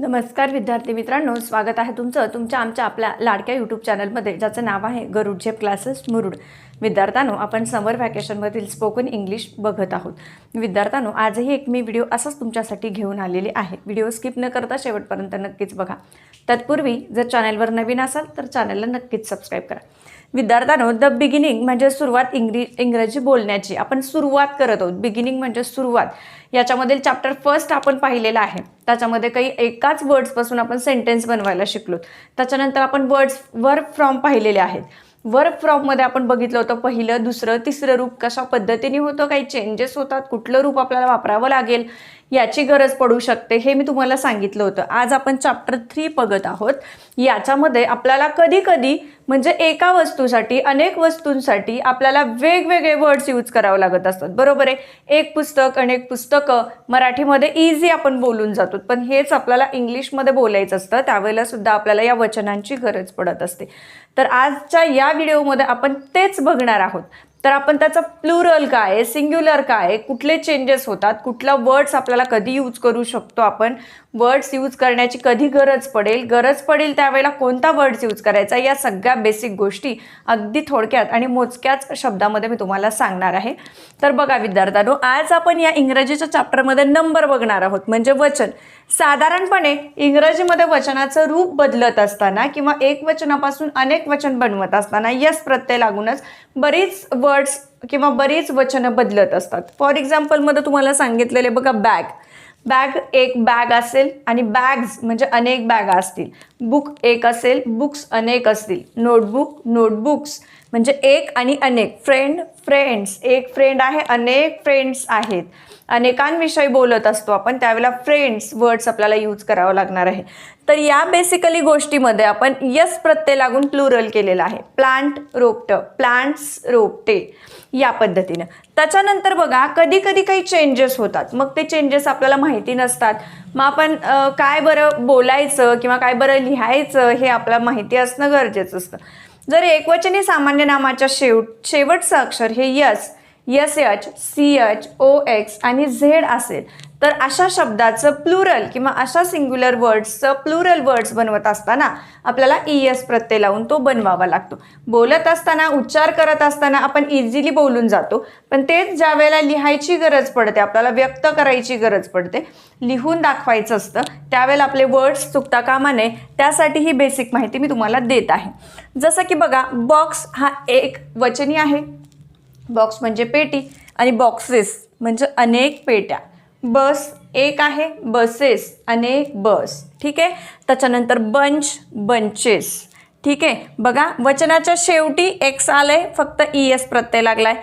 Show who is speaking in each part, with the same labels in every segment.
Speaker 1: नमस्कार विद्यार्थी मित्रांनो स्वागत आहे तुमचं तुमच्या आमच्या आपल्या लाडक्या यूट्यूब चॅनलमध्ये ज्याचं नाव आहे गरुड झेप क्लासेस मुरुड. विद्यार्थ्यांनो आपण समर व्हॅकेशनमधील स्पोकन इंग्लिश बघत आहोत. विद्यार्थ्यांनो आजही एक मी व्हिडिओ असाच तुमच्यासाठी घेऊन आलेली आहे. व्हिडिओ स्किप न करता शेवटपर्यंत नक्कीच बघा. तत्पूर्वी जर चॅनलवर नवीन असाल तर चॅनलला नक्कीच सबस्क्राईब करा. विद्यार्थ्यांनो द बिगिनिंग म्हणजे सुरुवात इंग्री इंग्रजी बोलण्याची. आपण सुरुवात करत आहोत. बिगिनिंग म्हणजे सुरुवात. याच्यामधील चॅप्टर फर्स्ट आपण पाहिलेला आहे. त्याच्यामध्ये काही एकाच वर्ड्सपासून आपण सेंटेन्स बनवायला शिकलो त्याच्यानंतर आपण वर्ड्स वर्क फ्रॉम पाहिलेले आहेत. वर्क फ्रॉममध्ये आपण बघितलं होतं पहिलं दुसरं तिसरं रूप कशा पद्धतीने होतं काही चेंजेस होतात कुठलं रूप आपल्याला वापरावं लागेल याची गरज पडू शकते हे मी तुम्हाला सांगितलं होतं. आज आपण चॅप्टर थ्री बघत आहोत. याच्यामध्ये आपल्याला कधी कधी म्हणजे एका वस्तूसाठी अनेक वस्तूंसाठी आपल्याला वेगवेगळे वर्ड्स यूज करावे लागत असतात. बरोबर आहे? एक पुस्तक अनेक पुस्तकं मराठीमध्ये इझी आपण बोलून जातो. पण हेच आपल्याला इंग्लिशमध्ये बोलायचं असतं. त्यावेळेला सुद्धा आपल्याला या वचनांची गरज पडत असते. तर आजच्या या व्हिडिओमध्ये आपण तेच बघणार आहोत. तर आपण त्याचं प्लुरल काय आहे? सिंग्युलर काय आहे? कुठले चेंजेस होतात? कुठला वर्ड्स आपल्याला कधी यूज करू शकतो आपण? वर्ड्स यूज करण्याची कधी गरज पडेल? गरज पडेल त्यावेळेला कोणता वर्ड्स यूज करायचा? या सगळ्या बेसिक गोष्टी अगदी थोडक्यात आणि मोजक्याच शब्दामध्ये मी तुम्हाला सांगणार आहे. तर बघा विद्यार्थ्यांनो आज आपण या इंग्रजीच्या चॅप्टरमध्ये नंबर बघणार आहोत म्हणजे वचन. साधारणपणे इंग्रजीमध्ये वचनाचं रूप बदलत असताना किंवा एक वचनापासून अनेक वचन बनवत असताना यस प्रत्यय लागूनच बरीच वर्ड्स किंवा बरीच वचनं बदलत असतात. फॉर एक्झाम्पलमध्ये तुम्हाला सांगितलेले बघा बॅग बॅग एक बॅग असेल आणि बॅग्स म्हणजे अनेक बॅगा असतील. बुक एक असेल बुक्स अनेक असतील. नोटबुक नोटबुक्स म्हणजे एक आणि अनेक. Friend friends. एक फ्रेंड आहे अनेक फ्रेंड्स आहेत. अनेकांविषयी बोलत असतो आपण त्यावेळेला फ्रेंड्स वर्ड्स आपल्याला यूज करावं लागणार आहे. तर या बेसिकली गोष्टीमध्ये आपण यस प्रत्यय लागून प्लुरल केलेला आहे. प्लांट रोपटं. प्लांट्स रोपटे. या पद्धतीनं. त्याच्यानंतर बघा कधी कधी काही चेंजेस होतात. मग ते चेंजेस आपल्याला माहिती नसतात. मग आपण काय बरं बोलायचं किंवा काय बरं लिहायचं हे आपल्याला माहिती असणं गरजेचं असतं. जर एकवचनी सामान्य नामाच्या शेवट शेवटचं अक्षर हे S S H C H O X आणि झेड असेल तर अशा शब्दाचं प्लुरल किंवा अशा सिंग्युलर वर्ड्सचं प्लुरल वर्ड्स बनवत असताना आपल्याला ई एस प्रत्यय लावून तो बनवावा लागतो. बोलत असताना उच्चार करत असताना आपण इझिली बोलून जातो. पण तेच ज्या वेळेला लिहायची गरज पडते आपल्याला व्यक्त करायची गरज पडते लिहून दाखवायचं असतं त्यावेळेला आपले वर्ड्स चुकता कामा नये त्यासाठी ही बेसिक माहिती मी तुम्हाला देत आहे. जसं की बघा बॉक्स हा एक वचनी आहे. बॉक्स म्हणजे पेटी आणि बॉक्सेस म्हणजे अनेक पेट्या. बस एक आहे बसेस अनेक बस. ठीक आहे? त्याच्यानंतर बंच बंचेस ठीक आहे? बघा वचनाच्या शेवटी एक्स आलंय फक्त ई एस प्रत्यय लागलाय.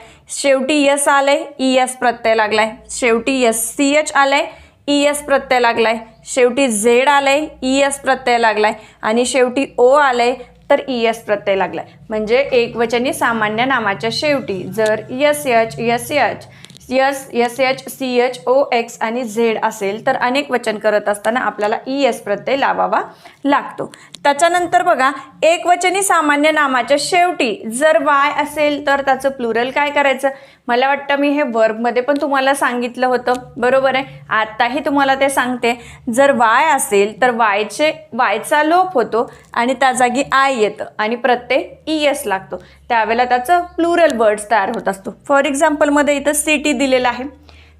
Speaker 1: शेवटी यस आलंय ई एस प्रत्यय लागलाय. शेवटी यस सी एच आलंय ई एस प्रत्यय लागलाय. शेवटी झेड आलंय ई एस प्रत्यय लागलाय. आणि शेवटी ओ आलंय तर ई एस प्रत्यय लागलाय. म्हणजे एकवचनी सामान्य नामाच्या शेवटी जर S H S H S S H C H O X आणि झेड असेल तर अनेक वचन करत असताना आपल्याला ई एस प्रत्यय लावावा लागतो. त्याच्यानंतर बघा एकवचनी सामान्य नामाच्या शेवटी जर वाय असेल तर त्याचं प्लुरल काय करायचं? मला वाटतं मी हे वर्बमध्ये पण तुम्हाला सांगितलं होतं. बरोबर आहे? आत्ताही तुम्हाला ते सांगते. जर वाय असेल तर वायचे वायचा लोप होतो आणि त्या जागी आय येतं आणि प्रत्यय ई एस लागतो. त्यावेळेला त्याचं प्लुरल वर्ड्स तयार होत असतो. फॉर एक्झाम्पलमध्ये इथं सिटी दिलेलं आहे.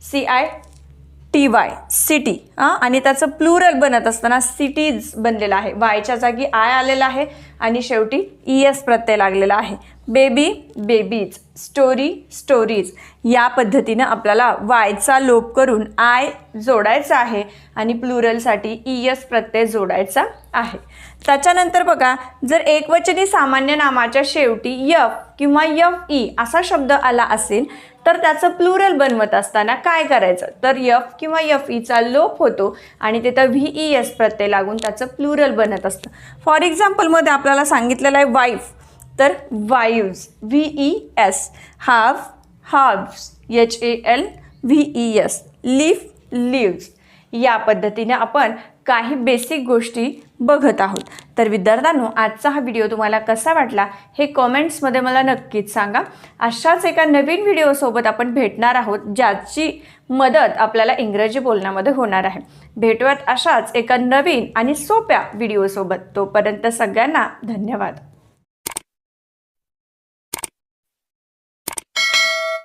Speaker 1: C I T Y city हां? आणि त्याचं प्लुरल बनत असताना सिटीज बनलेलं आहे. वायच्या जागी आय आलेलं आहे आणि शेवटी ई एस प्रत्यय लागलेला आहे. बेबी बेबीज स्टोरी स्टोरीज या पद्धतीनं आपल्याला वायचा लोप करून आय जोडायचा आहे आणि प्लुरलसाठी ई एस प्रत्यय जोडायचा आहे. त्याच्यानंतर बघा जर एकवचनी सामान्य नामाच्या शेवटी यफ किंवा यफ ई असा शब्द आला असेल तर त्याचं प्लुरल बनवत असताना काय करायचं? तर यफ किंवा यफ ईचा लोप होतो आणि तिथं व्ही ई एस प्रत्यय लागून त्याचं प्लुरल बनत असतं. फॉर एक्झाम्पलमध्ये आपल्याला सांगितलेलं आहे वाईफ तर wives V E S half halves H A L V E S leaf leaves या पद्धतीने आपण काही बेसिक गोष्टी बघत आहोत. तर विद्यार्थ्यांनो आजचा हा व्हिडिओ तुम्हाला कसा वाटला हे कॉमेंट्समध्ये मला नक्कीच सांगा. अशाच एका नवीन व्हिडिओसोबत आपण भेटणार आहोत ज्याची मदत आपल्याला इंग्रजी बोलण्यामध्ये होणार आहे. भेटूयात अशाच एका नवीन आणि सोप्या व्हिडिओसोबत तोपर्यंत सगळ्यांना धन्यवाद.